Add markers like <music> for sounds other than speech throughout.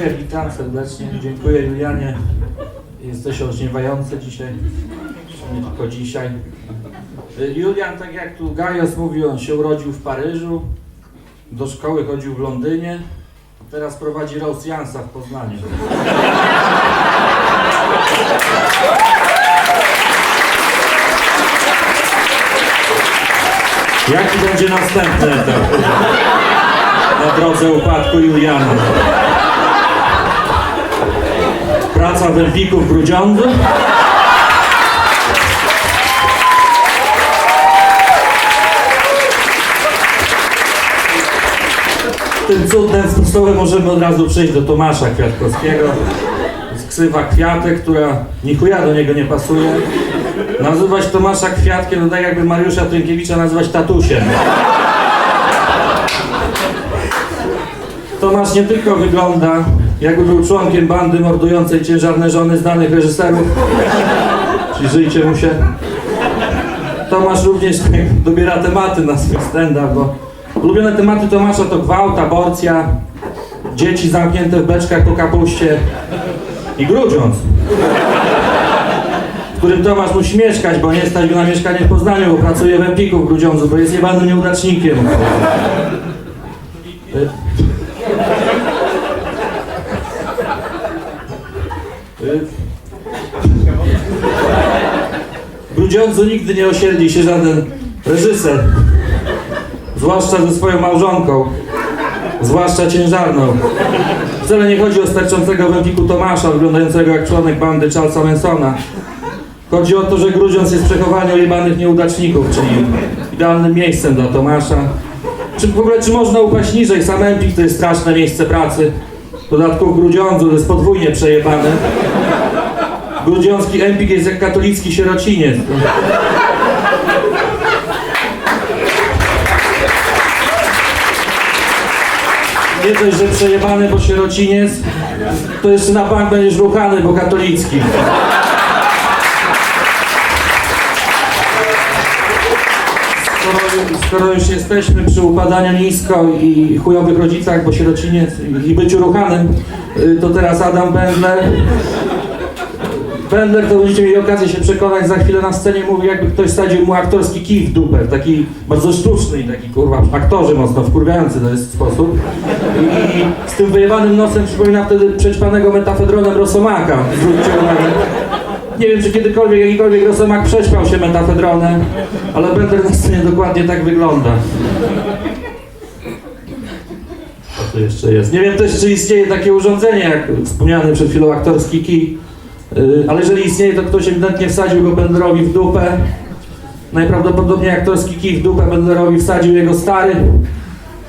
Dziękuję, witam serdecznie. Dziękuję Julianie. Jesteś olśniewający dzisiaj. Nie tylko dzisiaj. Julian, tak jak tu Gajos mówił, on się urodził w Paryżu. Do szkoły chodził w Londynie. Teraz prowadzi Rosjansa w Poznaniu. Jaki będzie następny etap na drodze upadku Juliana? Praca w Empiku w Grudziądzu? Tym cudnym sposobem możemy od razu przejść do Tomasza Kwiatkowskiego. Z ksywa Kwiatek, która ni chuja do niego nie pasuje. Nazywać Tomasza Kwiatkiem to tak jakby Mariusza Trynkiewicza nazywać tatusiem. Tomasz nie tylko wygląda, jakby był członkiem bandy mordującej ciężarne żony znanych reżyserów. Przyjrzyjcie mu się. Tomasz również <laughs> dobiera tematy na swój stand-up, bo ulubione tematy Tomasza to gwałt, aborcja, dzieci zamknięte w beczkach po kapuście i grudziąc w którym Tomasz musi mieszkać, bo nie stać go na mieszkanie w Poznaniu, bo pracuje w Empiku w Grudziądzu, bo jest jebanym nieudacznikiem. Y- y- W Grudziądzu nigdy nie osiedli się żaden reżyser, zwłaszcza ze swoją małżonką, zwłaszcza ciężarną. Wcale nie chodzi o starczącego w Tomasza, wyglądającego jak członek bandy Charlesa Mansona. Chodzi o to, że Grudziądz jest przechowanie jebanych nieudaczników, czyli idealnym miejscem dla Tomasza. Czy w ogóle, czy można upaść niżej? Sam Empik to jest straszne miejsce pracy. W Grudziądzu to jest podwójnie przejebane. Grudziącki Empik jest jak katolicki sierociniec. Nie dość, że przejebany, bo sierociniec, to jeszcze na bank będziesz ruchany, bo katolicki. Skoro, skoro już jesteśmy przy upadaniu nisko i chujowych rodzicach, bo sierociniec i, byciu ruchanym, y, to teraz Adam Bendler. Bendler, to będziecie mieli okazję się przekonać, za chwilę na scenie mówi, jakby ktoś sadził mu aktorski kij w dupę, taki bardzo sztuczny i taki kurwa, aktorzy mocno wkurwiający to jest sposób. I, I z tym wyjebanym nosem przypomina wtedy przećpanego metafedronem Rosomaka. Zwróćcie uwagę. Nie wiem, czy kiedykolwiek jakikolwiek Rosomak prześpał się metafedronem, ale Bender na scenie dokładnie tak wygląda. Co tu jeszcze jest? Nie wiem też, czy istnieje takie urządzenie, jak wspomniany przed chwilą aktorski kij. Yy, ale jeżeli istnieje, to ktoś ewidentnie wsadził go Benderowi w dupę. Najprawdopodobniej aktorski kij w dupę Benderowi wsadził jego stary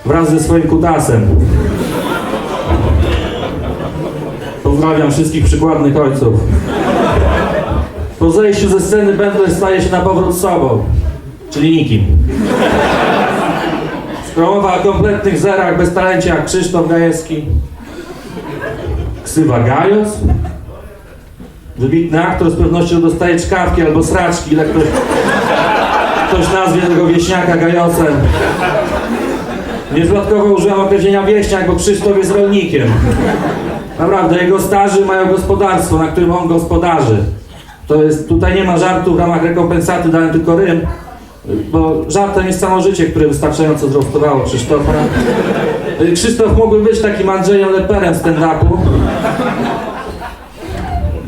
wraz ze swoim kutasem. Pozdrawiam wszystkich przykładnych ojców. Po zejściu ze sceny Bendler staje się na powrót sobą, czyli nikim. Skoro mowa o kompletnych zerach, bez talencie jak Krzysztof Gajewski, ksywa Gajos, wybitny aktor z pewnością dostaje czkawki albo sraczki, ile ktoś, ktoś nazwie tego wieśniaka Gajosem. Nieprzypadkowo użyłam określenia wieśniak, bo Krzysztof jest rolnikiem. Naprawdę, jego starzy mają gospodarstwo, na którym on gospodarzy. To jest, tutaj nie ma żartu w ramach rekompensaty, dałem tylko rym, bo żartem jest samo życie, które wystarczająco zrostowało Krzysztofa. Krzysztof mógłby być takim Andrzejem Leperem stand-upu.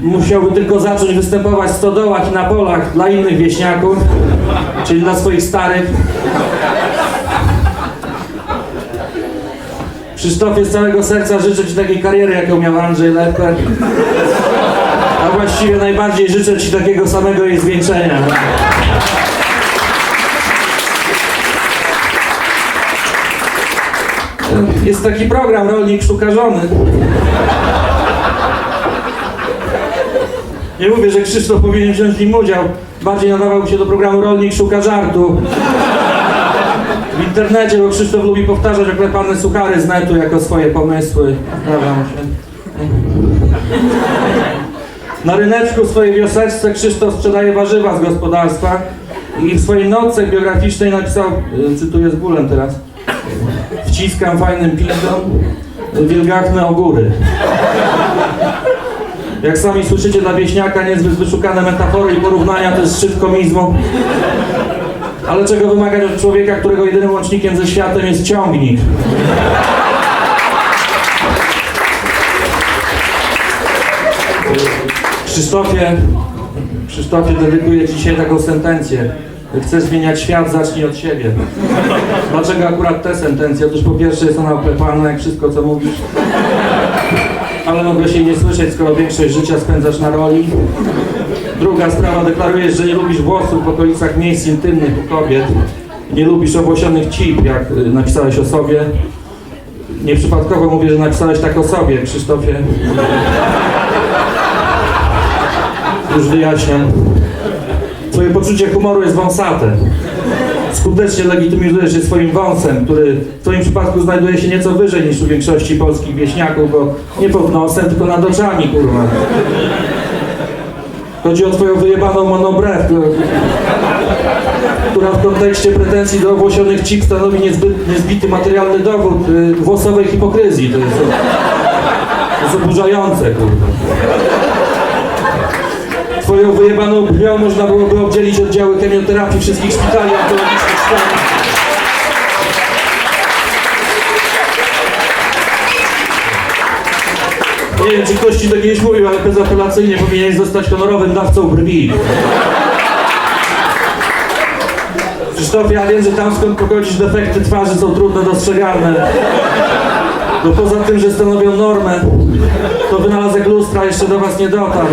Musiałby tylko zacząć występować w stodołach i na polach dla innych wieśniaków, czyli dla swoich starych. Krzysztofie z całego serca życzę Ci takiej kariery, jaką miał Andrzej Leper. A właściwie najbardziej życzę Ci takiego samego jej zwieńczenia. Jest taki program Rolnik Szuka Żony. Nie mówię, że Krzysztof powinien wziąć w nim udział. Bardziej nadawał się do programu Rolnik Szuka Żartu. W internecie, bo Krzysztof lubi powtarzać oklepane suchary z netu jako swoje pomysły. Pozdrawiam się. Na ryneczku w swojej wioseczce Krzysztof sprzedaje warzywa z gospodarstwa i w swojej notce biograficznej napisał, y, cytuję z bólem teraz, wciskam fajnym pindom, wielgachne ogóry. Jak sami słyszycie dla wieśniaka, niezbyt wyszukane metafory i porównania to jest szczyt komizmu. Ale czego wymagać od człowieka, którego jedynym łącznikiem ze światem jest ciągnik? Krzysztofie, Krzysztofie, dedykuję dzisiaj taką sentencję. Chcesz zmieniać świat, zacznij od siebie. Dlaczego akurat te sentencje? Otóż po pierwsze jest ona oklepana, jak wszystko co mówisz. Ale mogę się nie słyszeć, skoro większość życia spędzasz na roli. Druga sprawa, deklarujesz, że nie lubisz włosów w okolicach miejsc intymnych u kobiet. Nie lubisz owłosionych cip, jak y, napisałeś o sobie. Nieprzypadkowo mówię, że napisałeś tak o sobie, Krzysztofie. Już wyjaśniam. Twoje poczucie humoru jest wąsate. Skutecznie legitymizujesz się swoim wąsem, który w Twoim przypadku znajduje się nieco wyżej niż u większości polskich wieśniaków, bo nie pod nosem, tylko nad oczami, kurwa. Chodzi o Twoją wyjebaną monobrew, która, która w kontekście pretensji do owłosionych cip stanowi niezbyt, niezbity materialny dowód y, włosowej hipokryzji. To jest, to jest oburzające, kurwa. Twoją wyjebaną brwią można byłoby obdzielić oddziały chemioterapii wszystkich szpitali onkologicznych w Stanach. Nie wiem, czy ktoś ci to kiedyś mówił, ale bezapelacyjnie powinieneś zostać honorowym dawcą brwi. Krzysztofie, ja wiem, że tam skąd pochodzisz defekty twarzy są trudno dostrzegalne. No poza tym, że stanowią normę, to wynalazek lustra jeszcze do was nie dotarł.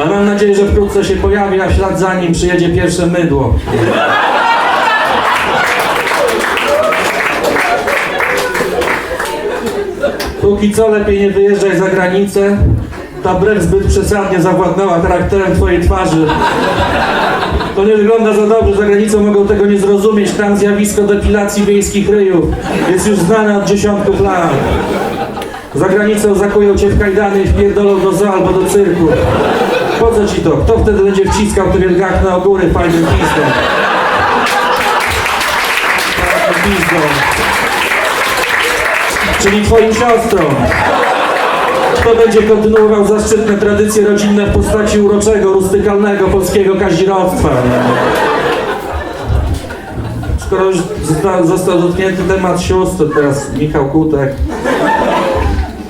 Ale mam nadzieję, że wkrótce się pojawi, a w ślad za nim przyjedzie pierwsze mydło. Póki co lepiej nie wyjeżdżaj za granicę. Ta brew zbyt przesadnie zawładnęła charakterem twojej twarzy. To nie wygląda za dobrze, za granicą mogą tego nie zrozumieć. Tam zjawisko depilacji wiejskich ryjów jest już znane od dziesiątków lat. Za granicą zakują cię w kajdany i wpierdolą do zoo albo do cyrku. Po co ci to? Kto wtedy będzie wciskał te wielgachne ogóry fajnym pismem? Fajnym pizdą. Czyli twoim siostrą. Kto będzie kontynuował zaszczytne tradycje rodzinne w postaci uroczego, rustykalnego polskiego kazirodztwa? Skoro już zosta- został dotknięty temat sióstr, teraz Michał Kutek.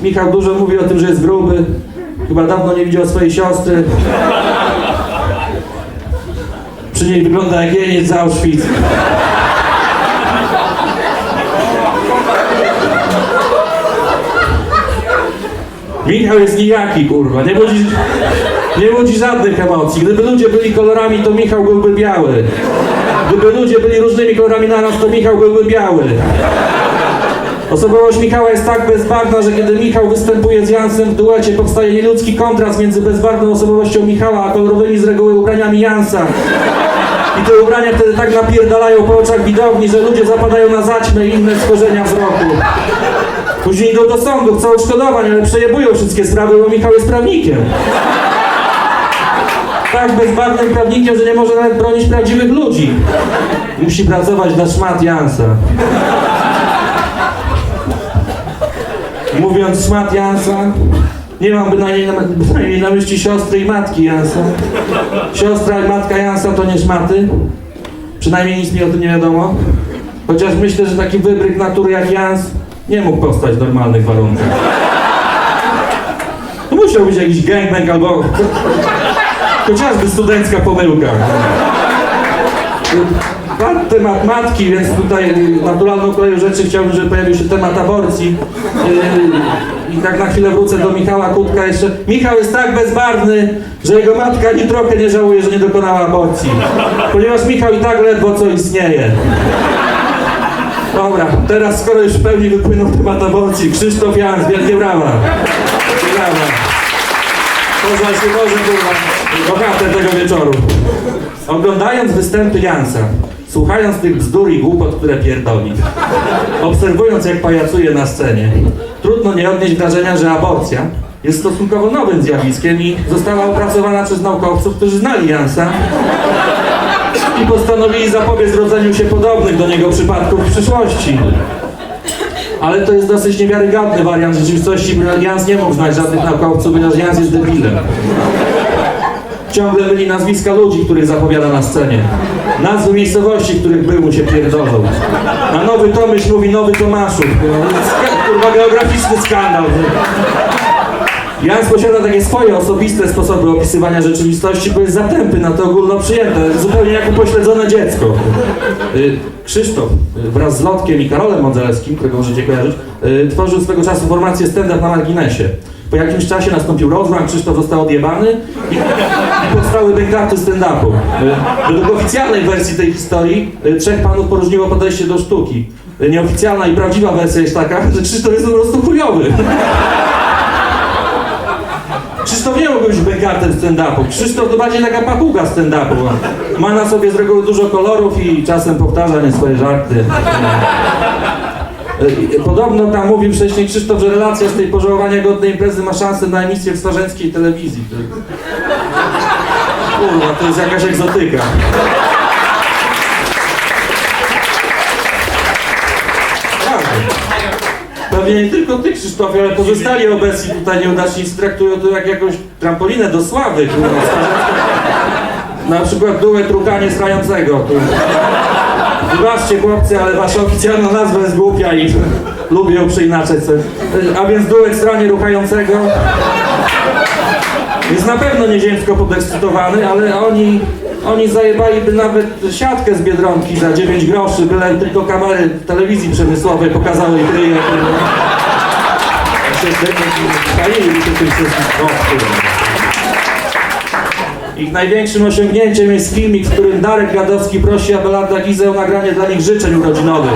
Michał dużo mówi o tym, że jest gruby. Chyba dawno nie widział swojej siostry. Przy niej wygląda jak jeniec z Auschwitz. Michał jest nijaki, kurwa. Nie budzi, nie budzi żadnych emocji. Gdyby ludzie byli kolorami, to Michał byłby biały. Gdyby ludzie byli różnymi kolorami naraz, to Michał byłby biały. Osobowość Michała jest tak bezbarwna, że kiedy Michał występuje z Jansem w duecie, powstaje nieludzki kontrast między bezbarwną osobowością Michała, a kolorowymi z reguły ubraniami Jansa. I te ubrania wtedy tak napierdalają po oczach widowni, że ludzie zapadają na zaćmę i inne schorzenia wzroku. Później idą do sądu, chcą odszkodowań, ale przejebują wszystkie sprawy, bo Michał jest prawnikiem. Tak bezbarwnym prawnikiem, że nie może nawet bronić prawdziwych ludzi. Musi pracować dla szmat Jansa. Mówiąc szmat Jansa, nie mam bynajmniej na, na myśli siostry i matki Jansa. Siostra i matka Jansa to nie szmaty. Przynajmniej nic mi o tym nie wiadomo. Chociaż myślę, że taki wybryk natury jak Jans nie mógł powstać w normalnych warunkach. To musiał być jakiś gangbang albo chociażby studencka pomyłka. Temat matki, więc tutaj naturalną koleją rzeczy chciałbym, żeby pojawił się temat aborcji. Yy, I tak na chwilę wrócę do Michała Kutka jeszcze. Michał jest tak bezbarwny, że jego matka ani trochę nie żałuje, że nie dokonała aborcji. Ponieważ Michał i tak ledwo co istnieje. Dobra, teraz skoro już w pełni wypłynął temat aborcji, Krzysztof Jans, wielkie brawa. Brawa. Poznaj się może kurwa, bogate tego wieczoru. Oglądając występy Jansa, słuchając tych bzdur i głupot, które pierdoli, obserwując jak pajacuje na scenie, trudno nie odnieść wrażenia, że aborcja jest stosunkowo nowym zjawiskiem i została opracowana przez naukowców, którzy znali Jansa i postanowili zapobiec rodzeniu się podobnych do niego przypadków w przyszłości. Ale to jest dosyć niewiarygodny wariant rzeczywistości, ponieważ Jans nie mógł znać żadnych naukowców, ponieważ Jans jest debilem. Ciągle myli nazwiska ludzi, których zapowiada na scenie. Nazwy miejscowości, których był mu się pierdolą. Na Nowy Tomyśl mówi Nowy Tomaszów. Sk- Kurwa, geograficzny skandal. Jans posiada takie swoje osobiste sposoby opisywania rzeczywistości, bo jest zatępy na to ogólnoprzyjęte, zupełnie jak upośledzone dziecko. Y, Krzysztof y, wraz z Lotkiem i Karolem Modzelewskim, którego możecie kojarzyć, y, tworzył swego czasu formację stand-up na marginesie. Po jakimś czasie nastąpił rozłam, Krzysztof został odjebany i, i <laughs> powstały backdaty stand-upu. Według oficjalnej wersji tej historii trzech panów poróżniło podejście do sztuki. Nieoficjalna i prawdziwa wersja jest taka, że Krzysztof jest po prostu chujowy. <laughs> Krzysztof nie mógł być bekatem stand-upu. Krzysztof to bardziej taka papuga stand-upu. Ma na sobie z reguły dużo kolorów i czasem powtarza nie swoje żarty. E, Podobno tam mówił wcześniej Krzysztof, że relacja z tej pożałowania godnej imprezy ma szansę na emisję w starzenckiej telewizji. Kurwa, to jest jakaś egzotyka. Nie tylko ty, Krzysztofie, ale pozostali obecni tutaj nieudaczni traktują to jak jakąś trampolinę do sławy. kurwa. <laughs> Na przykład duet Rukanie Strającego. Wybaczcie chłopcy, ale wasza oficjalna nazwa jest głupia i <laughs> lubię ją przeinaczać sobie. A więc duet Stranie Ruchającego jest na pewno nieziemsko podekscytowany, ale oni, oni zajebaliby nawet siatkę z Biedronki za 9 groszy, byle tylko kamery telewizji przemysłowej pokazały ich ryje. Chwalili się tym wszystkim. Ich największym osiągnięciem jest filmik, w którym Darek Gadowski prosi Abelarda Gizę o nagranie dla nich życzeń urodzinowych.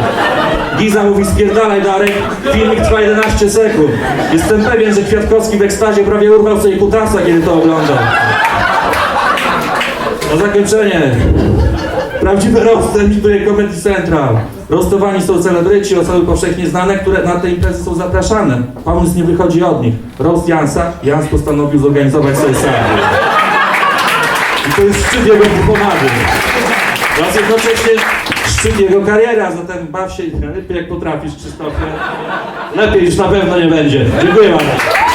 Giza mówi spierdalaj Darek, filmik trwa 11 sekund. Jestem pewien, że Kwiatkowski w ekstazie prawie urwał sobie kutasa, kiedy to oglądał. Na zakończenie. Prawdziwy roast emituje Comedy Central. Rostowani są celebryci, osoby powszechnie znane, które na te imprezy są zapraszane. Pomysł nie wychodzi od nich. Roast Jansa. Jans postanowił zorganizować sobie sam. I to jest szczyt jego pomady. Oraz jednocześnie szczyt jego kariera, zatem baw się lepiej jak potrafisz, Krzysztofie. Lepiej już na pewno nie będzie. Dziękuję bardzo.